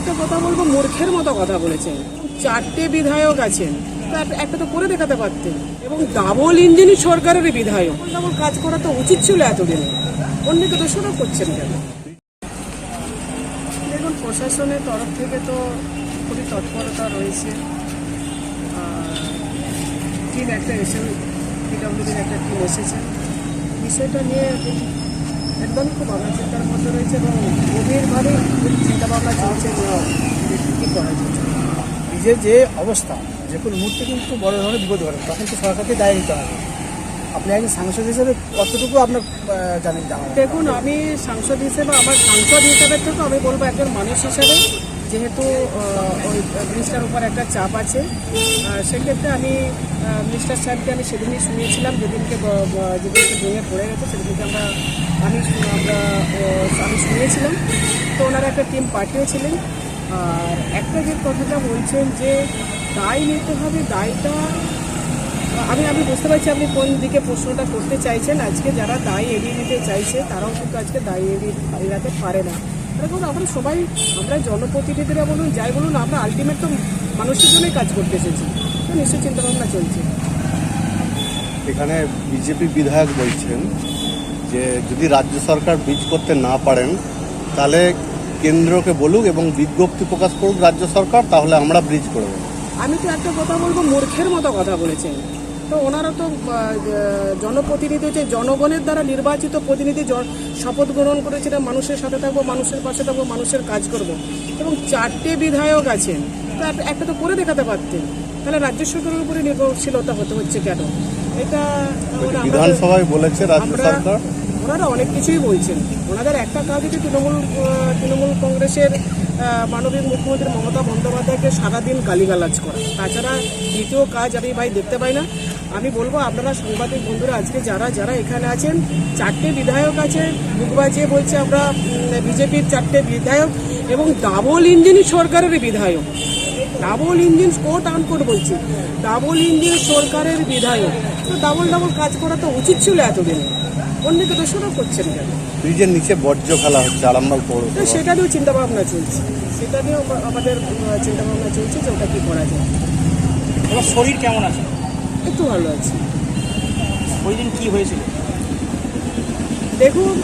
একটা কথা বলব, মূর্খের মতো কথা বলেছেন। চারটে বিধায়ক আছেন একটা- তো করে দেখাতে পারতেন। এবং ডাবল ইঞ্জিনই সরকারের বিধায়ক। ডাবল কাজ করা তো উচিত ছিল এতদিনে। অন্যকে দোষণা করছেন কেন? দেখুন, প্রশাসনের তরফ থেকে তো খুবই তৎপরতা রয়েছে। টিম একটা এসে পিডব্লিউডির একটা টিম এসেছে। বিষয়টা নিয়ে একদমই খুব ভাবনা চিন্তার মধ্যে রয়েছে এবং গভীরভাবে চিন্তাভাবনা চলছে কী করা যাচ্ছে নিজের যে অবস্থা, যে কোনো মুহূর্তে কিন্তু বড় ধরনের বিপদ ঘটে, তখন তো সরকারকে দায় নিতে হবে। আপনি একজন সাংসদ হিসেবে কতটুকু আপনার জানেন জানা দেখুন, আমি সাংসদ হিসেবে, আমার সাংসদ হিসেবে থেকে আমি বলব একজন মানুষ হিসেবে যেহেতু ওই ব্রিজটার উপর একটা চাপ আছে সেক্ষেত্রে আমি মিনিস্টার সাহেবকে আমি সেদিনই শুনিয়েছিলাম, যেদিনকে যেদিনকে ভেঙে পড়ে গেছে, সেদিনকে আমরা, আমি আমরা আমি শুনিয়েছিলাম। তো ওনারা একটা টিম পাঠিয়েছিলেন, আর একটা যে কথাটা বলছেন যে দায় নিতে হবে, দায়টা, আমি আমি বুঝতে পারছি আপনি কোন দিকে প্রশ্নটা করতে চাইছেন, আজকে যারা দায় এড়িয়ে নিতে চাইছে, তারাও কিন্তু আজকে দায় এড়িয়ে, এড়াতে পারে না। কারণ আমরা সবাই আমরা জনপ্রতিনিধিরা বলুন যাই বলুন আমরা আলটিমেট তো মানুষের জন্যই কাজ করতে এসেছি। তো নিশ্চয়ই চিন্তাভাবনা চলছে। এখানে বিজেপি বিধায়ক বলছেন যে যদি রাজ্য সরকার ব্রিজ করতে না পারেন তাহলে কেন্দ্রকে বলুক এবং বিজ্ঞপ্তি প্রকাশ করুক রাজ্য সরকার তাহলে আমরা ব্রিজ করে দেবো। আমি তো একটা কথা বলব মূর্খের মতো কথা বলেছেন। তো ওনারা তো জনপ্রতিনিধি হচ্ছে জনগণের দ্বারা নির্বাচিত প্রতিনিধি শপথ গ্রহণ করেছিলেন মানুষের সাথে থাকব মানুষের পাশে থাকব মানুষের কাজ করব। এবং চারটে বিধায়ক আছেন। তো একটা- তো করে দেখাতে পারতেন। তাহলে রাজ্য সরকারের উপরে নির্ভরশীলতা হতে হচ্ছে কেন? এটা বিধানসভায় বলেছে রাজ্য সরকার? ওনারা অনেক কিছুই বলছেন। ওনাদের একটা কাজ হচ্ছে তৃণমূল তৃণমূল কংগ্রেসের মাননীয় মুখ্যমন্ত্রী মমতা বন্দ্যোপাধ্যায়কে সারাদিন গালিগালাজ করা। তাছাড়া দ্বিতীয় কাজ আমি ভাই দেখতে পাই না। আমি বলব আপনারা সাংবাদিক বন্ধুরা আজকে যারা যারা এখানে আছেন চারটে বিধায়ক আছে বুক বাজিয়ে বলছে আমরা বিজেপির চারটে বিধায়ক এবং ডাবল ইঞ্জিন সরকারের বিধায়ক। ডাবল ইঞ্জিন কোর্ট আন কোর্ট বলছি। ডাবল ইঞ্জিন সরকারের বিধায়ক। তো ডাবল ডাবল কাজ করা তো উচিত ছিল এতদিনে। অন্যকে দোষণা করছেন কেন? ব্রিজের নিচে বর্জ্য ফেলা হচ্ছে আরামবাগ পৌরসভা সেটা নিয়েও চিন্তা ভাবনা চলছে। সেটা নিয়েও আমাদের চিন্তাভাবনা চলছে যে ওটা কী করা যায়। তোমার শরীর কেমন আছে? একটু ভালো আছে। ওই দিন কী হয়েছিল? দেখুন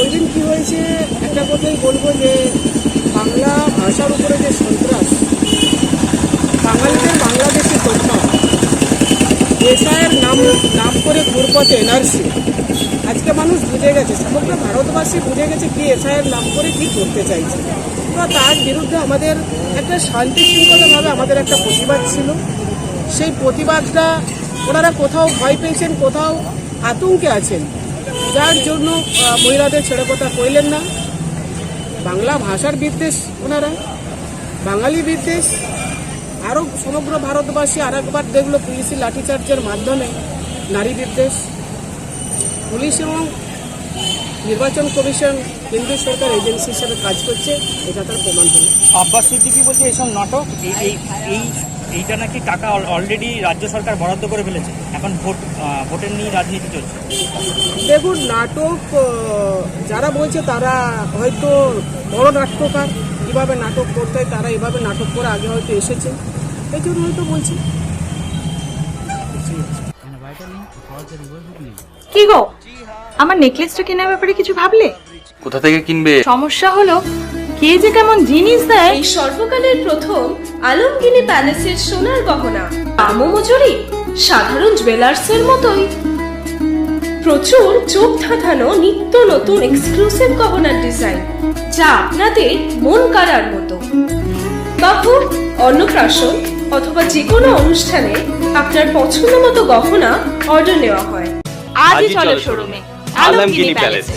ওই দিন কী হয়েছে একটা কথাই বলব যে বাংলা ভাষার উপরে যে সন্ত্রাস বাঙালিদের বাংলাদেশে তোষণ এসআইয়ের নাম নাম করে ঘুরপথে এনআরসি। আজকে মানুষ বুঝে গেছে সমগ্র ভারতবাসী বুঝে গেছে কি এসআইয়ের নাম করে কি করতে চাইছে। তো তার বিরুদ্ধে আমাদের একটা শান্তি শৃঙ্খলাভাবে আমাদের একটা প্রতিবাদ ছিল। সেই প্রতিবাদটা ওনারা কোথাও ভয় পেয়েছেন, কোথাও আতঙ্কে আছেন। যার জন্য মহিলাদের ছেড়ে কথা কইলেন না। বাংলা ভাষার বিদ্বেষ ওনারা। বাঙালি বিদ্বেষ। আরও সমগ্র ভারতবাসী আর একবার দেখল পুলিশি লাঠিচার্জের মাধ্যমে। নারী বিদ্বেষ। পুলিশ এবং নির্বাচন কমিশন কেন্দ্রীয় সরকার এজেন্সি হিসেবে কাজ করছে। এটা তার প্রমাণ হলো। আব্বাস সিদ্দিকি বলছে এইসব নাটক এই এইটা নাকি টাকা অলরেডি রাজ্য সরকার বরাদ্দ করে ফেলেছে। এখন ভোট ভোটের নিয়ে রাজনীতি চলছে। দেখুন নাটক যারা বলছে তারা হয়তো বড় নাট্যকার কীভাবে নাটক করতে হয় তারা এভাবে নাটক করে আগে হয়তো এসেছে। এই জন্য হয়তো বলছি। কি গো? আমার নেকলেসটা কেনার ব্যাপারে কিছু ভাবলে? কোথা থেকে কিনবে? সমস্যা হলো কে যে কেমন জিনিস দেয়? এই সর্বকালের প্রথম আলমগিনি প্যালেসের সোনার গহনা। দামও মজুরি সাধারণ জুয়েলার্সের মতোই। প্রচুর চোখ ধাঁধানো নিত্য নতুন এক্সক্লুসিভ গহনার ডিজাইন যা আপনাদের মন কাড়ার মতো। বাহু অন্নপ্রাশন অথবা যে কোনো অনুষ্ঠানে আপনার পছন্দ মতো গহনা অর্ডার নেওয়া হয়। আজই চলো শোরুমে আলমগিনি প্যালেসে।